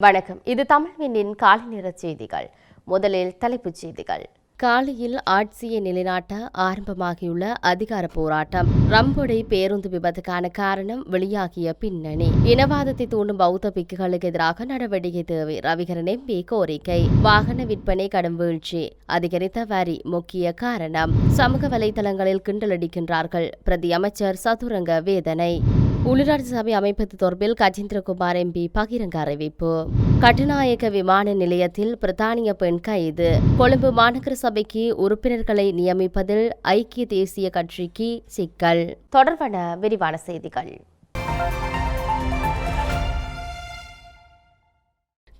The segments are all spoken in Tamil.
வணக்கம். இது தமிழ்வினின் காலை நேர செய்திகள். முதலில் தலைப்புச் செய்திகள். காலையில் ஆட்சியை நிலைநாட்ட ஆரம்பமாகியுள்ள அதிகார போராட்டம். ரம்பொடை பேருந்து விபத்துக்கான காரணம் வெளியாகிய பின்னணி. இனவாதத்தை தூண்டும் பௌத்த பிக்குகளுக்கு எதிராக நடவடிக்கை தேவை. ரவிகரன் எம்பி கோரிக்கை. வாகன விற்பனை கடும் வீழ்ச்சி. அதிகரித்த வரி முக்கிய காரணம். சமூக வலைதளங்களில் கிண்டலடிக்கின்றார்கள் பிரதி அமைச்சர் சதுரங்க வேதனை. உள்ளூராட்சி சபை அமைப்பது தொடர்பில் கஜேந்திரகுமார் எம்பி பகிரங்க அறிவிப்பு. கட்டுநாயக்க விமான நிலையத்தில் பிரித்தானிய பெண் கைது. கொழும்பு மாநகர சபைக்கு உறுப்பினர்களை நியமிப்பதில் ஐக்கிய தேசிய கட்சிக்கு சிக்கல். தொடர்பான விரிவான செய்திகள்.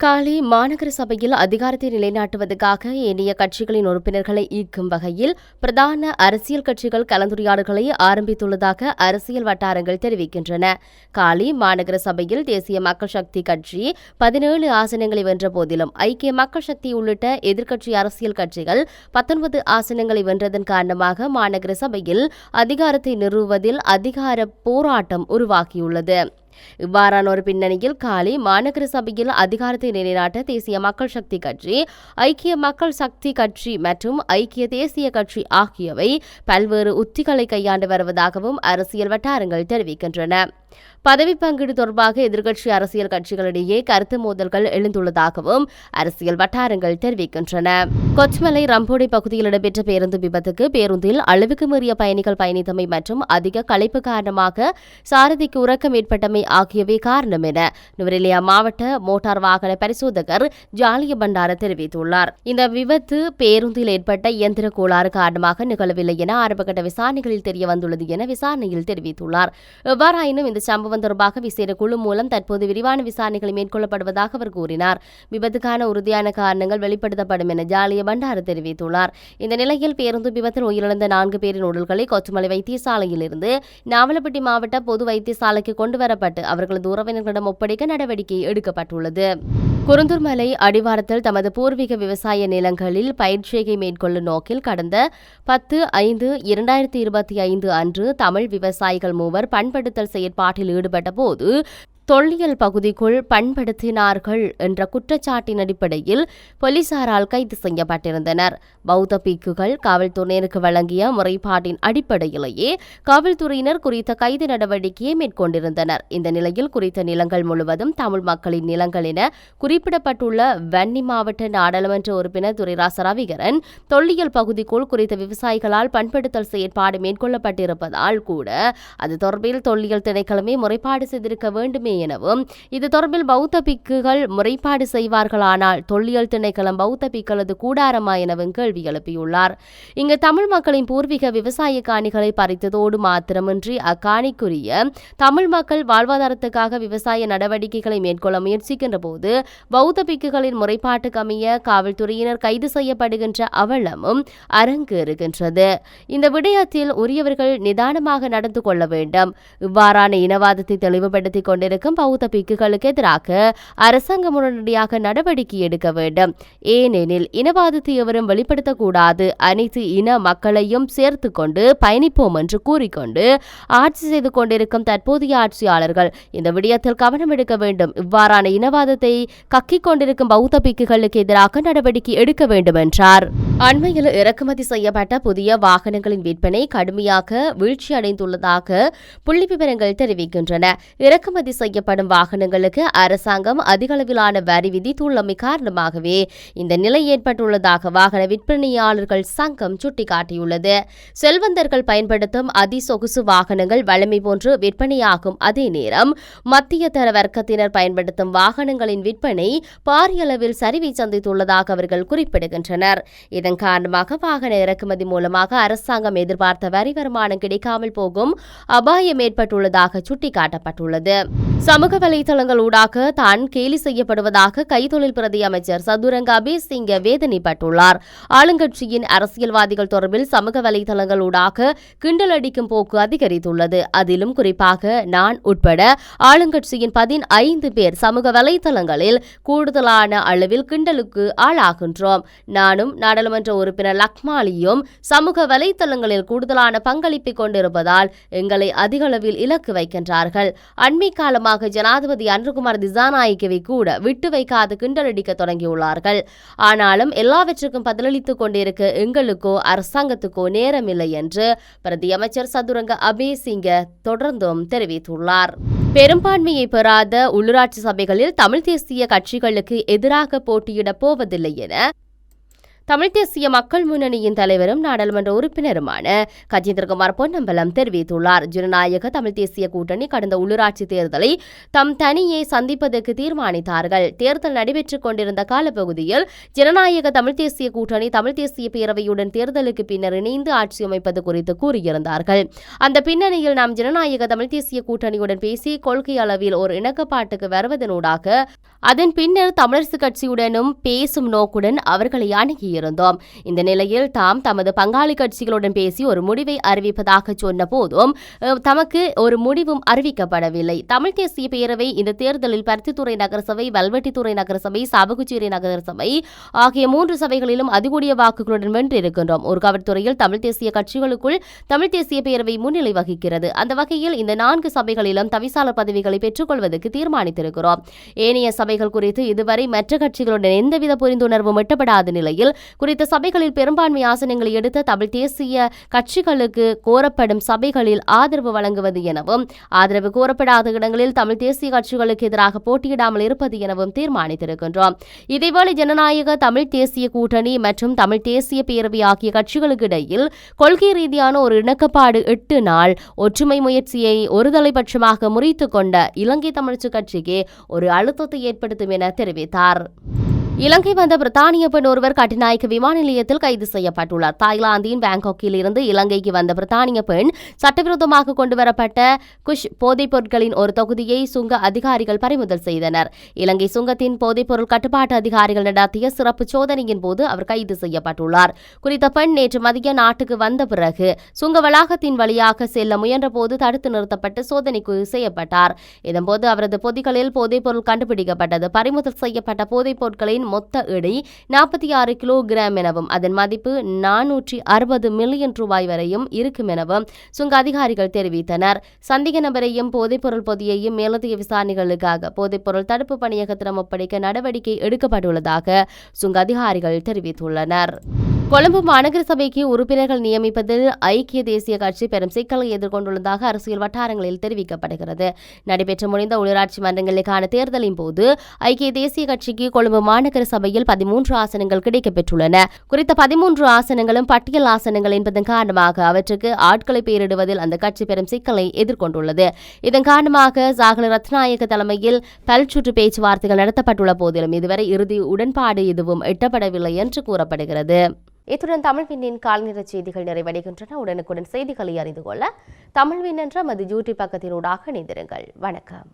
காலி மாநகர சபையில் அதிகாரத்தை நிலைநாட்டுவதற்காக ஏனைய கட்சிகளின் உறுப்பினர்களை ஈர்க்கும் வகையில் பிரதான அரசியல் கட்சிகள் கலந்துரையாடல்களை ஆரம்பித்துள்ளதாக அரசியல் வட்டாரங்கள் தெரிவிக்கின்றன. காலி மாநகர சபையில் தேசிய மக்கள் சக்தி கட்சி பதினேழு ஆசனங்களை வென்ற போதிலும் ஐக்கிய மக்கள் சக்தி உள்ளிட்ட எதிர்க்கட்சி அரசியல் கட்சிகள் பத்தொன்பது ஆசனங்களை வென்றதன் காரணமாக மாநகர சபையில் அதிகாரத்தை நிறுவுவதில் அதிகார போராட்டம் உருவாகியுள்ளது. இவ்வாறான ஒரு பின்னணியில் காலி மாநகர சபையில் அதிகாரத்தை நிலைநாட்ட தேசிய மக்கள் சக்தி கட்சி ஐக்கிய மக்கள் சக்தி கட்சி மற்றும் ஐக்கிய தேசிய கட்சி ஆகியவை பல்வேறு உத்திகளை கையாண்டு வருவதாகவும் அரசியல் வட்டாரங்கள் தெரிவிக்கின்றன. பதவி பங்கீடு தொடர்பாக எதிர்க்கட்சி அரசியல் கட்சிகளிடையே கருத்து மோதல்கள் எழுந்துள்ளதாகவும் அரசியல் வட்டாரங்கள் தெரிவிக்கின்றன. கொச்மலை ரம்போடி பகுதியில் இடம்பெற்ற பேருந்து விபத்துக்கு பேருந்தில் அளவுக்கு மீறிய பயணிகள் பயணித்தமை மற்றும் அதிக களைப்பு காரணமாக சாரதிக்கு உறக்கம் ஏற்பட்டமை ஆகியவை காரணம் என நுவரெலியா மாவட்ட மோட்டார் வாகன பரிசோதகர் ஜாலிய பண்டார தெரிவித்துள்ளார். இந்த விபத்து பேருந்தில் ஏற்பட்ட இயந்திர கோளாறு காரணமாக நிகழவில்லை என ஆரம்பகட்ட விசாரணைகளில் தெரிய வந்துள்ளது என விசாரணையில் தெரிவித்துள்ளார். எவ்வாறாயினும் இந்த சம்பவம் தொடர்பாக விசேட குழு மூலம் தற்போது விரிவான விசாரணைகள் மேற்கொள்ளப்படுவதாக அவர் கூறினார். விபத்துக்கான உறுதியான காரணங்கள் வெளிப்படுத்தப்படும் என ஜாலிய பண்டார தெரிவித்துள்ளார். இந்த நிலையில் பேருந்து விபத்தில் உயிரிழந்த நான்கு பேரின் உடல்களை கொச்சுமலை வைத்தியசாலையில் இருந்து நாவலப்பட்டி மாவட்ட பொது வைத்தியசாலைக்கு கொண்டு வரப்பட்டு அவர்களது உறவினர்களிடம் ஒப்படைக்க நடவடிக்கை எடுக்கப்பட்டுள்ளது. குருந்தூர்மலை அடிவாரத்தில் தமது பூர்வீக விவசாய நிலங்களில் பயிற்சியை மேற்கொள்ளும் நோக்கில் கடந்த பத்து ஐந்து இரண்டாயிரத்தி இருபத்தி ஐந்து அன்று தமிழ் விவசாயிகள் மூவர் பண்படுத்தல் செயற்பாடு செயற்பாட்டில் ஈடுபட்ட போது தொல்லியல் பகுதிக்குள் பண்படுத்தினார்கள் என்ற குற்றச்சாட்டின் அடிப்படையில் போலீசாரால் கைது செய்யப்பட்டிருந்தனர். பௌத்த பீக்குகள் காவல்துறையினருக்கு வழங்கிய முறைப்பாட்டின் அடிப்படையிலேயே காவல்துறையினர் குறித்த கைது நடவடிக்கையை மேற்கொண்டிருந்தனர். இந்த நிலையில் குறித்த நிலங்கள் முழுவதும் தமிழ் மக்களின் நிலங்கள் என குறிப்பிடப்பட்டுள்ள வன்னி மாவட்ட நாடாளுமன்ற உறுப்பினர் துரைராச ரவிகரன் தொல்லியல் பகுதிக்குள் குறித்த விவசாயிகளால் பண்படுத்தல் செயற்பாடு மேற்கொள்ளப்பட்டிருப்பதால் கூட அது தொடர்பில் தொல்லியல் திணைக்களமே முறைப்பாடு செய்திருக்க வேண்டுமே எனவும் இது தொடர்பில் பௌத்த பிக்குகள் முறைப்பாடு செய்வார்களானால் தொல்லியல் திணைக்களம் பௌத்த பிக்களது கூடாரமா எனவும் கேள்வி எழுப்பியுள்ளார். இங்கு தமிழ் மக்களின் பூர்வீக விவசாய காணிகளை பறித்ததோடு மாத்திரமின்றி அக்காணிக்குரிய தமிழ் மக்கள் வாழ்வாதாரத்துக்காக விவசாய நடவடிக்கைகளை மேற்கொள்ள முயற்சிக்கின்ற போது பௌத்த பிக்குகளின் முறைப்பாட்டுக்கமைய காவல்துறையினர் கைது செய்யப்படுகின்ற அவலமும் அரங்கேறுகின்றது. இந்த விடயத்தில் உரியவர்கள் நிதானமாக நடந்து கொள்ள வேண்டும். இவ்வாறான இனவாதத்தை தெளிவுபடுத்திக் கொண்டிருக்க கொண்டிருக்கும் பௌத்த பிக்குகளுக்கு எதிராக அரசாங்கம் உடனடியாக நடவடிக்கை எடுக்க வேண்டும். ஏனெனில் இனவாதத்தை எவரும் வெளிப்படுத்தக்கூடாது. அனைத்து இன மக்களையும் சேர்த்து கொண்டு பயணிப்போம் என்று கூறிக்கொண்டு ஆட்சி செய்து கொண்டிருக்கும் தற்போதைய ஆட்சியாளர்கள் இந்த விடயத்தில் கவனம் எடுக்க வேண்டும். இவ்வாறான இனவாதத்தை கக்கிக் கொண்டிருக்கும் பௌத்த பிக்குகளுக்கு எதிராக நடவடிக்கை எடுக்க வேண்டும் என்றார். அண்மையில் இறக்குமதி செய்யப்பட்ட புதிய வாகனங்களின் விற்பனை கடுமையாக வீழ்ச்சியடைந்துள்ளதாக புள்ளி விவரங்கள் தெரிவிக்கின்றன. இறக்குமதி செய்ய செய்யப்படும் வாகனங்களுக்கு அரசாங்கம் அதிகளவிலான வரி விதித்துள்ளமை காரணமாகவே இந்த நிலை ஏற்பட்டுள்ளதாக வாகன விற்பனையாளர்கள் சங்கம் சுட்டிக்காட்டியுள்ளது. செல்வந்தர்கள் பயன்படுத்தும் அதிசொகுசு வாகனங்கள் வலிமை போன்று விற்பனையாகும் அதே நேரம் மத்திய தர வர்க்கத்தினர் பயன்படுத்தும் வாகனங்களின் விற்பனை பாரிய அளவில் சரிவை சந்தித்துள்ளதாக அவர்கள் குறிப்பிடுகின்றனர். இதன் காரணமாக வாகன இறக்குமதி மூலமாக அரசாங்கம் எதிர்பார்த்த வரி வருமானம் கிடைக்காமல் போகும் அபாயம் ஏற்பட்டுள்ளதாக சுட்டிக்காட்டப்பட்டுள்ளது. சமூக வலைதளங்கள் ஊடாக தான் கேலி செய்யப்படுவதாக கைத்தொழில் பிரதி அமைச்சர் சதுரங்க அபேசிங்க வேதனைப்பட்டுள்ளார். ஆளுங்கட்சியின் அரசியல்வாதிகள் தொடர்பில் சமூக வலைதளங்கள் ஊடாக கிண்டல் அடிக்கும் போக்கு அதிகரித்துள்ளது. அதிலும் குறிப்பாக நான் உட்பட ஆளுங்கட்சியின் பதினைந்து பேர் சமூக வலைதளங்களில் கூடுதலான அளவில் கிண்டலுக்கு ஆளாகின்றோம். நானும் நாடாளுமன்ற உறுப்பினர் லக்மாலியும் சமூக வலைதளங்களில் கூடுதலான பங்களிப்பை கொண்டிருப்பதால் எங்களை அதிகளவில் இலக்கு வைக்கின்றார்கள். அண்மை காலமாக காரணமாக ஜனாதிபதி அன்ருகுமார் திசாநாயக்கவை கூட விட்டு வைக்காது கிண்டலடிக்க தொடங்கியுள்ளார்கள். ஆனாலும் எல்லாவற்றுக்கும் பதிலளித்துக் கொண்டிருக்க எங்களுக்கோ அரசாங்கத்துக்கோ நேரமில்லை என்று பிரதியமைச்சர் சதுரங்க அபேசிங்க தொடர்ந்தும் தெரிவித்துள்ளார். பெரும்பான்மையை பெறாத உள்ளூராட்சி சபைகளில் தமிழ் தேசிய கட்சிகளுக்கு எதிராக போட்டியிடப் போவதில்லை என தமிழ் தேசிய மக்கள் முன்னணியின் தலைவரும் நாடாளுமன்ற உறுப்பினருமான கஜேந்திரகுமார் பொன்னம்பலம் தெரிவித்துள்ளார். ஜனநாயக தமிழ் தேசிய கூட்டணி கடந்த உள்ளூராட்சி தேர்தலை தம் தனியே சந்திப்பதற்கு தீர்மானித்தார்கள். தேர்தல் நடைபெற்றுக் கொண்டிருந்த காலப்பகுதியில் ஜனநாயக தமிழ் தேசிய கூட்டணி தமிழ் தேசிய பேரவையுடன் தேர்தலுக்கு பின்னர் இணைந்து ஆட்சி அமைப்பது குறித்து கூறியிருந்தார்கள். அந்த பின்னணியில் நாம் ஜனநாயக தமிழ் தேசிய கூட்டணியுடன் பேசி கொள்கை அளவில் ஒரு இணக்கப்பாட்டுக்கு வருவதனூடாக அதன் பின்னர் தமிழரசு கட்சியுடனும் பேசும் நோக்குடன் அவர்களை கூறியிருந்தோம் இந்த நிலையில் தாம் தமது பங்காளி கட்சிகளுடன் பேசி ஒரு முடிவை அறிவிப்பதாக சொன்ன போதும் தமக்கு ஒரு முடிவும் அறிவிக்கப்படவில்லை. தமிழ் தேசிய பேரவை இந்த தேர்தலில் பருத்தித்துறை நகரசபை வல்வெட்டித்துறை நகரசபை சாபகுச்சேரி நகரசபை ஆகிய மூன்று சபைகளிலும் அதிகூடிய வாக்குகளுடன் வென்றிருக்கின்றோம். ஒரு கவர்த்துறையில் தமிழ் தேசிய கட்சிகளுக்குள் தமிழ் தேசிய பேரவை முன்னிலை வகிக்கிறது. அந்த வகையில் இந்த நான்கு சபைகளிலும் தவிசாளர் பதவிகளை பெற்றுக்கொள்வதற்கு தீர்மானித்திருக்கிறோம். ஏனைய சபைகள் குறித்து இதுவரை மற்ற கட்சிகளுடன் எந்தவித புரிந்துணர்வும் எட்டப்படாத நிலையில் குறித்த சபைகளில் பெரும்பான்மை ஆசனங்களை எடுத்த தமிழ் தேசிய கட்சிகளுக்கு கோரப்படும் சபைகளில் ஆதரவு வழங்குவது எனவும் ஆதரவு கோரப்படாத இடங்களில் தமிழ் தேசிய கட்சிகளுக்கு எதிராக போட்டியிடாமல் இருப்பது எனவும் தீர்மானித்திருக்கின்றோம். இதேவேளை ஜனநாயக தமிழ் தேசிய கூட்டணி மற்றும் தமிழ் தேசிய பேரவை ஆகிய கட்சிகளுக்கு இடையில் கொள்கை ரீதியான ஒரு இணக்கப்பாடு எட்டு நாள் ஒற்றுமை முயற்சியை ஒருதலைபட்சமாக முறித்துக் கொண்ட இலங்கை தமிழச்சு கட்சிக்கு ஒரு அழுத்தத்தை ஏற்படுத்தும் என தெரிவித்தார். இலங்கை வந்த பிரித்தானிய பெண் ஒருவர் கட்டுநாயக்க விமான நிலையத்தில் கைது செய்யப்பட்டுள்ளார். தாய்லாந்தின் பாங்காக்கில் இருந்து இலங்கைக்கு வந்த பிரித்தானிய பெண் சட்டவிரோதமாக கொண்டுவரப்பட்ட குஷ் போதைப் பொருட்களின் ஒரு தொகுதியை சுங்க அதிகாரிகள் பறிமுதல் செய்தனர். இலங்கை சுங்கத்தின் போதைப்பொருள் கட்டுப்பாட்டு அதிகாரிகள் நடத்திய சிறப்பு சோதனையின் போது அவர் கைது செய்யப்பட்டுள்ளார். குறித்த பெண் நேற்று மதிய நாட்டுக்கு வந்த பிறகு சுங்க வளாகத்தின் வழியாக செல்ல முயன்றபோது தடுத்து நிறுத்தப்பட்டு சோதனைக்கு செய்யப்பட்டார். இதன்போது அவரது பொதிகளில் போதைப்பொருள் கண்டுபிடிக்கப்பட்டது. பறிமுதல் செய்யப்பட்ட போதைப் பொருட்களின் மொத்த எடை நாற்பத்தி ஆறு கிலோகிராம் எனவும் அதன் மதிப்பு நானூற்றி அறுபது மில்லியன் ரூபாய் வரையும் இருக்கும் எனவும் சுங்க அதிகாரிகள் தெரிவித்தனர். சந்தேக நபரையும் போதைப்பொருள் பொதியையும் மேலதிக விசாரணைகளுக்காக போதைப்பொருள் தடுப்பு பணியகத்திடம் ஒப்படைக்க நடவடிக்கை எடுக்கப்பட்டுள்ளதாக சுங்க அதிகாரிகள் தெரிவித்துள்ளனர். கொழும்பு மாநகர சபைக்கு உறுப்பினர்கள் நியமிப்பதில் ஐக்கிய தேசிய கட்சி பெரும் சிக்கலை எதிர்கொண்டுள்ளதாக அரசியல் வட்டாரங்களில் தெரிவிக்கப்படுகிறது. நடைபெற்று முடிந்த உள்ளூராட்சி மன்றங்களுக்கான தேர்தலின் போது ஐக்கிய தேசிய கட்சிக்கு கொழும்பு மாநகர சபையில் பதிமூன்று ஆசனங்கள் கிடைக்கப்பெற்றுள்ளன. குறித்த பதிமூன்று ஆசனங்களும் பட்டியல் ஆசனங்கள் என்பதன் காரணமாக அவற்றுக்கு ஆட்களை பெயரிடுவதில் அந்த கட்சி பெரும் சிக்கலை எதிர்கொண்டுள்ளது. இதன் காரணமாக சாகல ரத்நாயக்க தலைமையில் பல்சுற்று பேச்சுவார்த்தைகள் நடத்தப்பட்டுள்ள போதிலும் இதுவரை இறுதி உடன்பாடு எதுவும் எட்டப்படவில்லை என்று கூறப்படுகிறது. இத்துடன் தமிழ் விண்ணின் கால்நிற செய்திகள் நிறைவடைகின்றன. உடனுக்குடன் செய்திகளை அறிந்து கொள்ள தமிழ் விண் என்ற மது யூடியூப் பக்கத்தினூடாக இணைந்திருங்கள். வணக்கம்.